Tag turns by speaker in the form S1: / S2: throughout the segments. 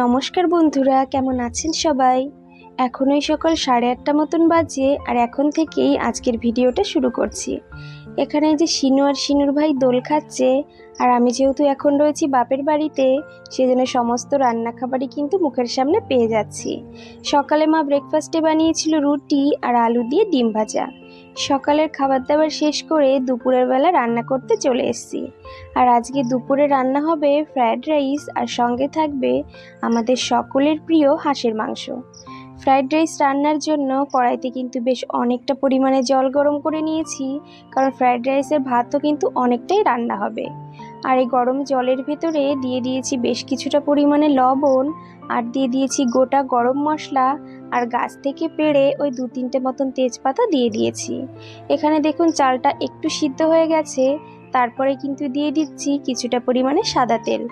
S1: নমস্কার বন্ধুরা, কেমন আছেন সবাই? এখন ওই সকাল সাড়ে আটটা মতন বাজে আর এখন থেকেই আজকের ভিডিওটা শুরু করছি। এখানে যে শিনু আর শিনুর ভাই দোল খাচ্ছে, আর আমি যেহেতু এখন রয়েছি বাপের বাড়িতে, সেজন্য সমস্ত রান্না খাবারই কিন্তু মুখের সামনে পেয়ে যাচ্ছি। সকালে মা ব্রেকফাস্টে বানিয়েছিল রুটি আর আলু দিয়ে ডিম ভাজা। সকালের খাবার দাবার শেষ করে দুপুরের বেলা রান্না করতে চলে এসেছি। আর আজকে দুপুরে রান্না হবে ফ্রায়েড রাইস আর সঙ্গে থাকবে আমাদের সকলের প্রিয় হাঁসের মাংস। ফ্রায়েড রাইস রান্নার জন্য কড়াইতে কিন্তু বেশ অনেকটা পরিমাণে জল গরম করে নিয়েছি, কারণ ফ্রায়েড রাইসের ভাতও কিন্তু অনেকটাই রান্না হবে। আর এই গরম জলের ভেতরে দিয়ে দিয়েছি বেশ কিছুটা পরিমাণে লবণ, আর দিয়ে দিয়েছি গোটা গরম মশলা, আর গাছ থেকে পেড়ে ওই দু তিনটে মতন তেজপাতা দিয়ে দিয়েছি। এখানে দেখুন চালটা একটু সিদ্ধ হয়ে গেছে, তারপরে কিন্তু দিয়ে দিচ্ছি কিছুটা পরিমাণে সাদা তেল,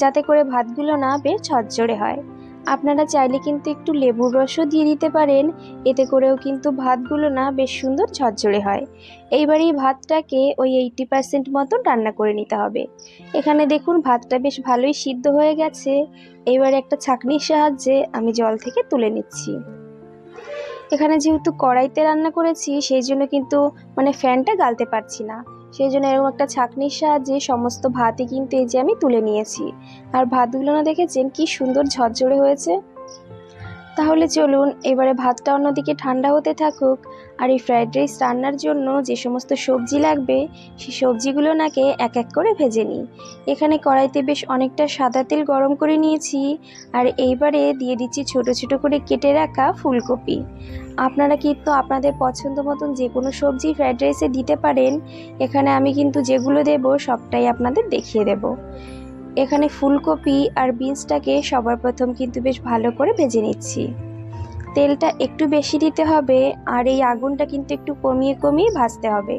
S1: যাতে করে ভাতগুলো না বেশ ঝরঝরে হয়। আপনারা চাইলে কিন্তু একটু লেবুর রসও দিয়ে দিতে পারেন। এতে করেও কিন্তু ভাতগুলো না বেশ সুন্দর ঝরঝরে হয়। এইবার এই ভাতটাকে ওই এইটি পার্সেন্ট মতন রান্না করে নিতে হবে। এখানে দেখুন ভাতটা বেশ ভালোই সিদ্ধ হয়ে গেছে। এবার একটা ছাঁকনির সাহায্যে আমি জল থেকে তুলে নিচ্ছি। এখানে যেহেতু কড়াইতে রান্না করেছি, সেই জন্য কিন্তু মানে ফ্যানটা গালতে পারছি না। সেই জন্য এরকম একটা ছাঁকনির সাহায্যে সমস্ত ভাতই কিন্তু এই যে আমি তুলে নিয়েছি। আর ভাতগুলো না দেখেছেন কি সুন্দর ঝরঝরে হয়েছে? তাহলে চলুন, এবারে ভাতটা অন্যদিকে ঠান্ডা হতে থাকুক। আর এই ফ্রায়েড রাইস রান্নার জন্য যে সমস্ত সবজি লাগবে, সেই সবজিগুলো নাকে এক এক করে ভেজে নিই। এখানে কড়াইতে বেশ অনেকটা সাদা তেল গরম করে নিয়েছি আর এইবারে দিয়ে দিচ্ছি ছোট ছোট করে কেটে রাখা ফুলকপি। আপনারা কিন্তু আপনাদের পছন্দ মতন যে কোনো সবজি ফ্রায়েড রাইসে দিতে পারেন, এখানে আমি কিন্তু যেগুলো দেব সবটাই আপনাদের দেখিয়ে দেব। এখানে ফুলকপি আর বিনসটাকে সবার প্রথম কিন্তু বেশ ভালো করে ভেজে নিচ্ছি। তেলটা একটু বেশি দিতে হবে আর এই আগুনটা কিন্তু একটু কমিয়ে কমিয়ে ভাজতে হবে।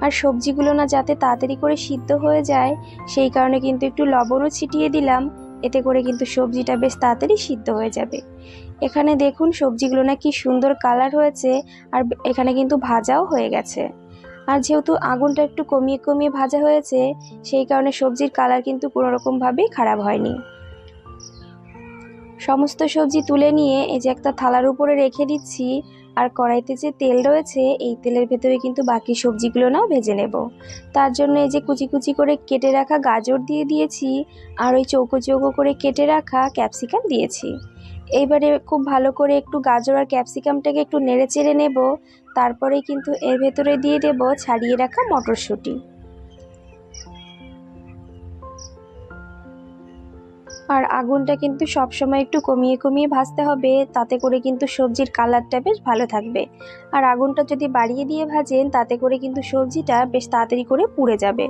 S1: আর সবজিগুলো না যাতে তাড়াতাড়ি করে সিদ্ধ হয়ে যায়, সেই কারণে কিন্তু একটু লবণও ছিটিয়ে দিলাম। এতে করে কিন্তু সবজিটা বেশ তাড়াতাড়ি সিদ্ধ হয়ে যাবে। এখানে দেখুন সবজিগুলো না কি সুন্দর কালার হয়েছে আর এখানে কিন্তু ভাজাও হয়ে গেছে। আর যেহেতু আগুনটা একটু কমিয়ে কমিয়ে ভাজা হয়েছে, সেই কারণে সবজির কালার কিন্তু কোনো রকমভাবেই খারাপ হয়নি। সমস্ত সবজি তুলে নিয়ে এই যে একটা থালার উপরে রেখে দিচ্ছি, আর কড়াইতে যে তেল রয়েছে, এই তেলের ভেতরে কিন্তু বাকি সবজিগুলো নাও ভেজে নেব। তার জন্য এই যে কুচি কুচি করে কেটে রাখা গাজর দিয়ে দিয়েছি, আর ওই চৌকো চৌকো করে কেটে রাখা ক্যাপসিকাম দিয়েছি। এইবারে খুব ভালো করে একটু গাজর আর ক্যাপসিকামটাকে একটু নেড়ে চেড়ে নেব তারপরে কিন্তু এর ভেতরে দিয়ে দেব ছাড়িয়ে রাখা মটরশুঁটি। আর আগুনটা কিন্তু সবসময় একটু কমিয়ে কমিয়ে ভাজতে হবে, তাতে করে কিন্তু সবজির কালারটা বেশ ভালো থাকবে। আর আগুনটা যদি বাড়িয়ে দিয়ে ভাজেন, তাতে করে কিন্তু সবজিটা বেশ তাড়াতাড়ি করে পুড়ে যাবে।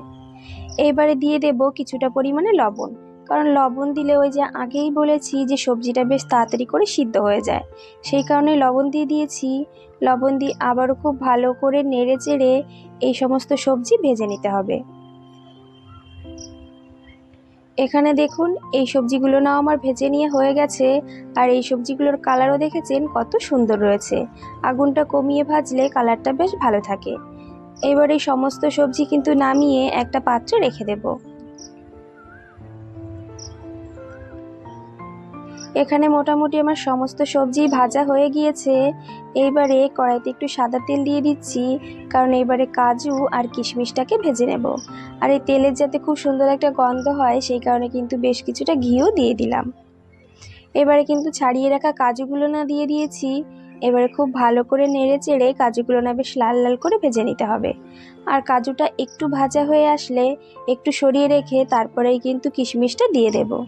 S1: এইবারে দিয়ে দেব কিছুটা পরিমাণে লবণ, কারণ লবণ দিলে ওই যে আগেই বলেছি যে সবজিটা বেশ তাড়াতাড়ি করে সিদ্ধ হয়ে যায়। সেই কারণে লবণ দিয়ে দিয়েছি। লবণ দিয়ে আবারও খুব ভালো করে নেড়ে চেড়ে এই সমস্ত সবজি ভেজে নিতে হবে। এখানে দেখুন, এই সবজিগুলো নাও আমার ভেজে নিয়ে হয়ে গেছে, আর এই সবজিগুলোর কালারও দেখেছেন কত সুন্দর রয়েছে। আগুনটা কমিয়ে ভাজলে কালারটা বেশ ভালো থাকে। এবার এই সমস্ত সবজি কিন্তু নামিয়ে একটা পাত্রে রেখে দেবো। এখানে মোটামুটি আমার সমস্ত সবজি ভাজা হয়ে গিয়েছে। এইবারে কড়াইতে একটু সাদা তেল দিয়ে দিচ্ছি, কারণ এইবারে কাজু আর কিশমিশটাকে ভেজে নেব। আর এই তেলের যাতে খুব সুন্দর একটা গন্ধ হয়, সেই কারণে কিন্তু বেশ কিছুটা ঘিও দিয়ে দিলাম। এবারে কিন্তু ছাড়িয়ে রাখা কাজুগুলো না দিয়ে দিয়েছি। এবারে খুব ভালো করে নেড়ে চেড়ে কাজুগুলো না বেশ লাল লাল করে ভেজে নিতে হবে। আর কাজুটা একটু ভাজা হয়ে আসলে একটু সরিয়ে রেখে তারপরেই কিন্তু কিশমিশটা দিয়ে দেবো।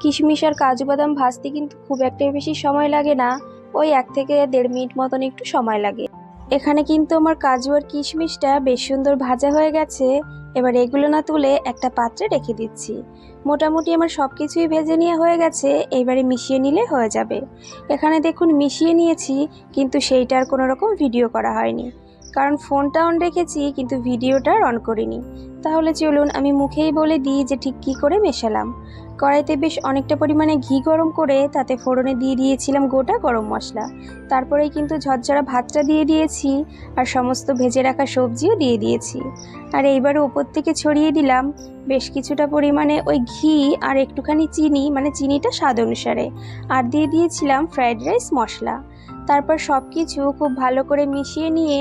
S1: কিশমিশ আর কাজু বাদাম ভাজতে কিন্তু খুব একটা বেশি সময় লাগে না। ওই এক থেকে দেড় মিনিট মতন একটু সময় লাগে। এখানে কিন্তু আমার কাজু আর কিশমিশটা বেশ সুন্দর ভাজা হয়ে গেছে। এবার এগুলো না তুলে একটা পাত্রে রেখে দিচ্ছি। মোটামুটি আমার সব কিছুই ভেজে নিয়ে হয়ে গেছে এইবারে মিশিয়ে নিলে হয়ে যাবে। এখানে দেখুন মিশিয়ে নিয়েছি, কিন্তু সেইটার কোনো রকম ভিডিও করা হয়নি। কারণ ফোনটা অন রেখেছি, কিন্তু ভিডিওটা অন করিনি। তাহলে চলুন আমি মুখেই বলে দিই যে ঠিক কী করে মেশালাম। কড়াইতে বেশ অনেকটা পরিমাণে ঘি গরম করে তাতে ফোড়নে দিয়ে দিয়েছিলাম গোটা গরম মশলা। তারপরেই কিন্তু ঝরঝরা ভাতটা দিয়ে দিয়েছি আর সমস্ত ভেজে রাখা সবজিও দিয়ে দিয়েছি। আর এইবার ওপর থেকে ছড়িয়ে দিলাম বেশ কিছুটা পরিমাণে ওই ঘি আর একটুখানি চিনি মানে চিনিটা স্বাদ অনুসারে। আর দিয়ে দিয়েছিলাম ফ্রায়েড রাইস মশলা। তারপর সব কিছু খুব ভালো করে মিশিয়ে নিয়ে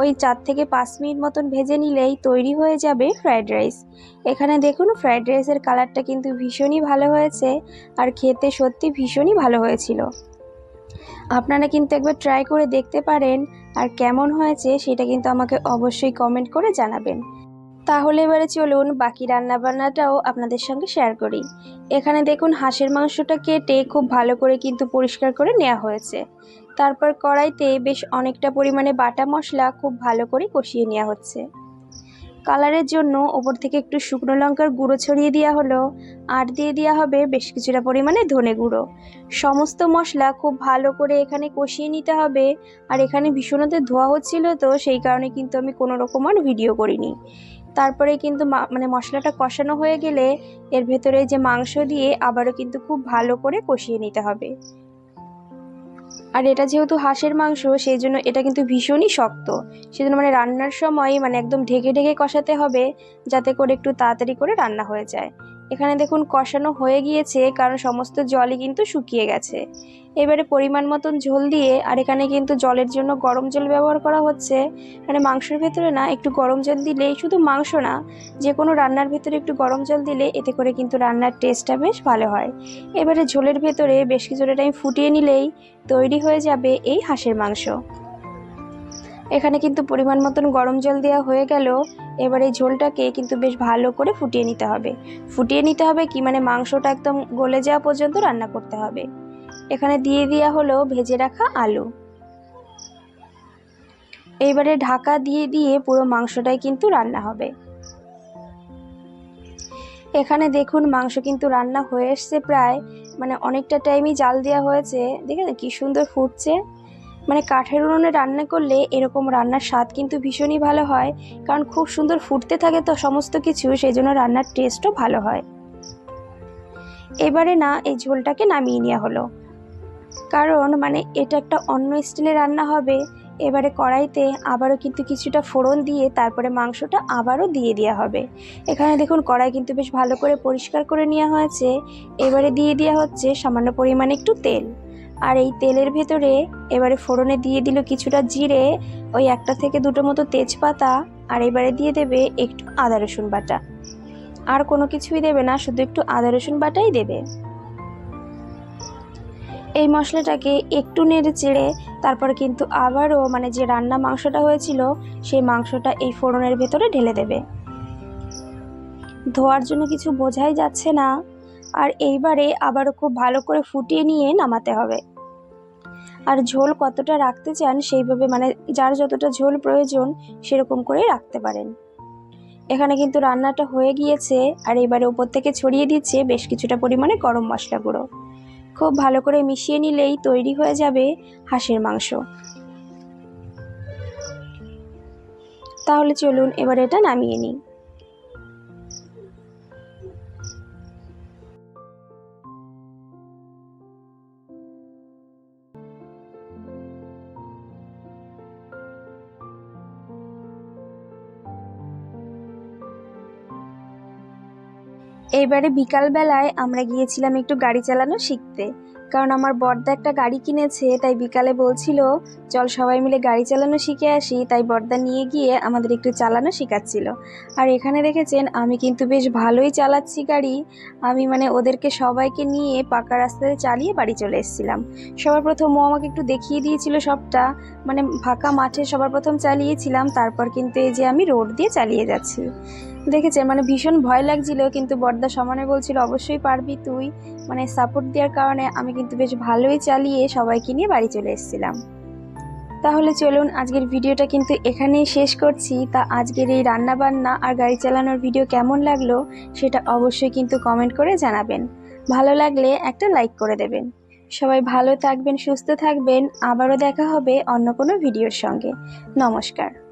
S1: ওই চার থেকে পাঁচ মিনিট মতন ভেজে নিলেই তৈরি হয়ে যাবে ফ্রায়েড রাইস। এখানে দেখুন ফ্রায়েড রাইসের কালারটা কিন্তু ভীষণই ভালো হয়েছে আর খেতে সত্যি ভীষণই ভালো হয়েছিল। আপনারা কিন্তু একবার ট্রাই করে দেখতে পারেন আর কেমন হয়েছে সেটা কিন্তু আমাকে অবশ্যই কমেন্ট করে জানাবেন। তাহলে এবারে চলুন বাকি রান্নাবান্নাটাও আপনাদের সঙ্গে শেয়ার করি। এখানে দেখুন হাঁসের মাংসটা কেটে খুব ভালো করে কিন্তু পরিষ্কার করে নেওয়া হয়েছে। তারপর কড়াইতে বেশ অনেকটা পরিমাণে বাটা মশলা খুব ভালো করে কষিয়ে নেওয়া হচ্ছে। কালারের জন্য ওপর থেকে একটু শুকনো লঙ্কার গুঁড়ো ছড়িয়ে দেওয়া হলো। আর দিয়ে দেওয়া হবে বেশ কিছুটা পরিমাণে ধনে গুঁড়ো। সমস্ত মশলা খুব ভালো করে এখানে কষিয়ে নিতে হবে। আর এখানে ভীষণতে ধোয়া হচ্ছিল তো সেই কারণে কিন্তু আমি কোনো রকম আর ভিডিও করিনি। তারপরে কিন্তু মানে মশলাটা কষানো হয়ে গেলে এর ভেতরে যে মাংস দিয়ে আবারও কিন্তু খুব ভালো করে কষিয়ে নিতে হবে। আর এটা যেহেতু হাঁসের মাংস, সেই জন্য এটা কিন্তু ভীষণই শক্ত। সেজন্য মানে রান্নার সময় মানে একদম ঢেকে ঢেকে কষাতে হবে, যাতে করে একটু তাড়াতাড়ি করে রান্না হয়ে যায়। এখানে দেখুন কষানো হয়ে গিয়েছে, কারণ সমস্ত জলই কিন্তু শুকিয়ে গেছে। এবারে পরিমাণ মতন ঝোল দিয়ে, আর এখানে কিন্তু জলের জন্য গরম জল ব্যবহার করা হচ্ছে। মানে মাংসের ভেতরে না, একটু গরম জল দিলেই শুধু মাংস না যে কোনো রান্নার ভেতরে একটু গরম জল দিলে এতে করে কিন্তু রান্নার টেস্টটা বেশ ভালো হয়। এবারে ঝোলের ভেতরে বেশ কিছুটা টাইম ফুটিয়ে নিলেই তৈরি হয়ে যাবে এই হাঁসের মাংস। এখানে কিন্তু পরিমাণ মতন গরম জল দেওয়া হয়ে গেল। এবার এই ঝোলটাকে কিন্তু বেশ ভালো করে ফুটিয়ে নিতে হবে। ফুটিয়ে নিতে হবে কি? মানে মাংসটা একদম গলে যাওয়া পর্যন্ত রান্না করতে হবে। এখানে দিয়ে দেওয়া হলো ভেজে রাখা আলু। এইবারে ঢাকা দিয়ে দিয়ে পুরো মাংসটাই কিন্তু রান্না হবে। এখানে দেখুন মাংস কিন্তু রান্না হয়ে এসছে প্রায়। মানে অনেকটা টাইমই জাল দেওয়া হয়েছে। দেখেন কি সুন্দর ফুটছে। মানে কাঠের উনুনে রান্না করলে এরকম রান্নার স্বাদ কিন্তু ভীষণই ভালো হয়, কারণ খুব সুন্দর ফুটতে থাকে তো সমস্ত কিছু সেই জন্য রান্নার টেস্টও ভালো হয়। এবারে না, এই ঝোলটাকে নামিয়ে নেওয়া হলো। কারণ মানে এটা একটা অন্য স্টিলে রান্না হবে, এবারে কড়াইতে আবারও কিন্তু কিছুটা ফোড়ন দিয়ে তারপরে মাংসটা আবারও দিয়ে দেওয়া হবে। এখানে দেখুন কড়াই কিন্তু বেশ ভালো করে পরিষ্কার করে নেওয়া হয়েছে, এবারে দিয়ে দেওয়া হচ্ছে সামান্য পরিমাণে একটু তেল। আর এই তেলের ভেতরে এবারে ফোড়নে দিয়ে দিল কিছুটা জিরে, ওই একটা থেকে দুটো মতো তেজপাতা, আর এবারে দিয়ে দেবে একটু আদা রসুন বাটা। আর কোনো কিছুই দেবে না, শুধু একটু আদা রসুন বাটাই দেবে। এই মশলাটাকে একটু নেড়ে চেড়ে তারপর কিন্তু আবারও মানে যে রান্না মাংসটা হয়েছিল, সেই মাংসটা এই ফোড়নের ভেতরে ঢেলে দেবে। ধোয়ার জন্য কিছু বোঝাই যাচ্ছে না। আর এইবারে আবারও খুব ভালো করে ফুটিয়ে নিয়ে নামাতে হবে। আর ঝোল কতটা রাখতে চান সেইভাবে মানে যার যতটা ঝোল প্রয়োজন সেরকম করেই রাখতে পারেন। এখানে কিন্তু রান্নাটা হয়ে গিয়েছে আর এবারে উপর থেকে ছড়িয়ে দিচ্ছে বেশ কিছুটা পরিমাণে গরম মশলা গুঁড়ো। খুব ভালো করে মিশিয়ে নিলেই তৈরি হয়ে যাবে হাঁসের মাংস। তাহলে চলুন এবার এটা নামিয়ে নিই। এইবারে বিকালবেলায় আমরা গিয়েছিলাম একটু গাড়ি চালানো শিখতে। কারণ আমার বর্দা একটা গাড়ি কিনেছে, তাই বিকালে বলছিল, চল সবাই মিলে গাড়ি চালানো শিখে আসি। তাই বর্দা নিয়ে গিয়ে আমাদের একটু চালানো শেখাচ্ছিল। আর এখানে দেখেছেন, আমি কিন্তু বেশ ভালোই চালাচ্ছি গাড়ি। আমি মানে ওদেরকে সবাইকে নিয়ে পাকা রাস্তাতে চালিয়ে বাড়ি চলে এসেছিলাম। সবার প্রথম ও আমাকে একটু দেখিয়ে দিয়েছিল সবটা। মানে ফাঁকা মাঠে সবার প্রথম চালিয়েছিলাম, তারপর কিন্তু এই যে আমি রোড দিয়ে চালিয়ে যাচ্ছি। দেখেছে মানে ভীষণ ভয় লাগছিল, কিন্তু বর্দা সমানে বলছিল, অবশ্যই পারবি তুই। মানে সাপোর্ট দেওয়ার কারণে আমি কিন্তু বেশ ভালোই চালিয়ে সবাইকে নিয়ে বাড়ি চলে এসেছিলাম। তাহলে চলুন, আজকের ভিডিওটা কিন্তু এখানেই শেষ করছি। তা আজকের এই রান্নাবান্না আর গাড়ি চালানোর ভিডিও কেমন লাগল, সেটা অবশ্যই কিন্তু কমেন্ট করে জানাবেন। ভালো লাগলে একটা লাইক করে দেবেন। সবাই ভালো থাকবেন, সুস্থ থাকবেন। আবারও দেখা হবে অন্য কোনো ভিডিওর সঙ্গে। নমস্কার।